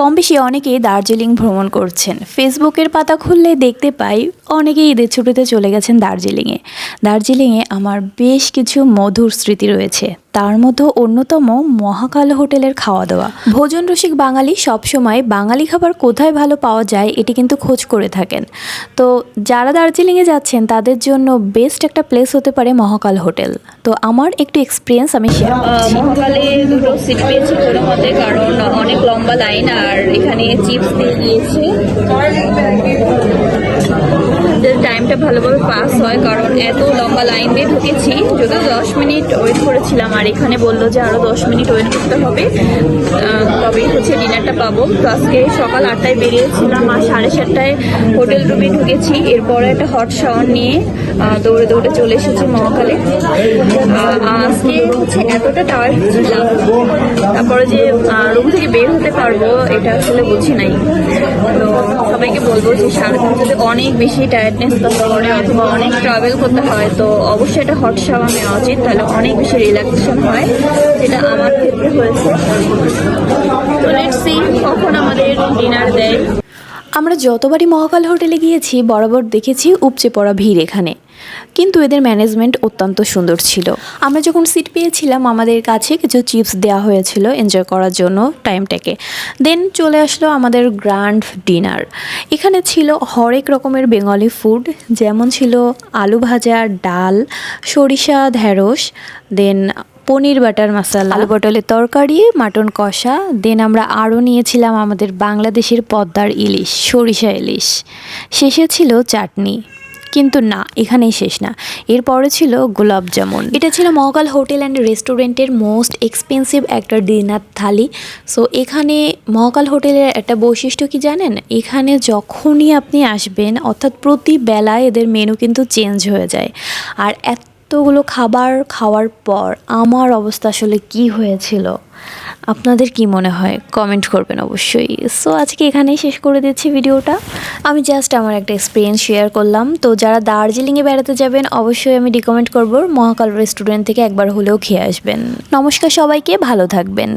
কম বেশি অনেকেই দার্জিলিং ভ্রমণ করছেন। ফেসবুকের পাতা খুললে দেখতে পাই অনেকেই ঈদের ছুটিতে চলে গেছেন দার্জিলিংয়ে। দার্জিলিংয়ে আমার বেশ কিছু মধুর স্মৃতি রয়েছে। তার মধ্যে অন্যতম মহাকাল হোটেলের খাওয়া দাওয়া ভোজন রসিক বাঙালি সবসময় বাঙালি খাবার কোথায় ভালো পাওয়া যায় এটি কিন্তু খোঁজ করে থাকেন। তো যারা দার্জিলিংয়ে যাচ্ছেন তাদের জন্য বেস্ট একটা প্লেস হতে পারে মহাকাল হোটেল। তো আমার একটু এক্সপিরিয়েন্স আমি শেয়ার করছি। মহাকালে দুটো সিট পেয়েছি কোনো মতে কারণ অনেক লম্বা লাইন আর এখানে চিপস দিয়ে দিয়েছে। টাইমটা ভালোভাবে পাস হয়, কারণ এত লম্বা লাইন দিয়ে ঢুকেছি। যদিও দশ মিনিট ওয়েট করেছিলাম, আর এখানে বলল যে আরও দশ মিনিট ওয়েট করতে হবে। তবেই হচ্ছে ডিনারটা পাবো। তো আজকে সকাল আটটায় বেরিয়েছিলাম, আর সাড়ে সাতটায় হোটেল রুমে ঢুকেছি। এরপরে একটা হট শাওয়ার নিয়ে দৌড়ে দৌড়ে চলে এসেছি মহাকালে। আজকে হচ্ছে এতটা টাওয়ার ছিলাম। তারপরে যে রুম থেকে বের হতে পারব, এটা আসলে বুঝি নাই। তো সবাইকে বলব যে সারাদিন যদি অনেক বেশি টায়ার্ডনেস করে অথবা অনেক ট্রাভেল করতে হয়, তো অবশ্যই এটা হট শাওয়ার নেওয়া উচিত, তাহলে অনেক বেশি রিল্যাক্সেশন হয়, যেটা আমার ক্ষেত্রে হয়েছে। তো সি কখন আমাদের ডিনার দেয়। আমরা যতবারই মহাকাল হোটেলে গিয়েছি, বরাবর দেখেছি উপচে পড়া ভিড় এখানে। কিন্তু এদের ম্যানেজমেন্ট অত্যন্ত সুন্দর ছিল। আমরা যখন সিট পেয়েছিলাম, আমাদের কাছে কিছু চিপস দেওয়া হয়েছিল এনজয় করার জন্য টাইমটাকে দেন চলে আসলো আমাদের গ্র্যান্ড ডিনার এখানে ছিল হরেক রকমের বেঙ্গলি ফুড যেমন ছিল আলু ভাজা, ডাল, সরিষা, ঢেঁড়স দেন পনির বাটার মশলা, আলু পটলের তরকারি, মাটন কষা দেন আমরা আরও নিয়েছিলাম আমাদের বাংলাদেশের পদ্মার ইলিশ, সরিষা ইলিশ। শেষে ছিল চাটনি। কিন্তু না, এখানেই শেষ না। এরপরে ছিল গোলাপ জামুন। এটা ছিল মহাকাল হোটেল অ্যান্ড রেস্টুরেন্টের মোস্ট এক্সপেন্সিভ একটা ডিনার থালি। সো, এখানে মহাকাল হোটেলের একটা বৈশিষ্ট্য কি জানেন? এখানে যখনই আপনি আসবেন, অর্থাৎ প্রতি বেলায় এদের মেনু কিন্তু চেঞ্জ হয়ে যায়। আর এতগুলো খাবার খাওয়ার পর আমার অবস্থা আসলে কি হয়েছিল? আপনাদের কি মনে হয়? কমেন্ট করবেন অবশ্যই। সো আজকে এখানেই শেষ করে দিচ্ছি ভিডিওটা। আমি জাস্ট আমার একটা এক্সপিরিয়েন্স শেয়ার করলাম। তো যারা দার্জিলিংয়ে বেড়াতে যাবেন, অবশ্যই আমি রিকমেন্ড করব মহাকাল রেস্টুরেন্ট থেকে একবার হলেও খেয়ে আসবেন। নমস্কার সবাইকে, ভালো থাকবেন।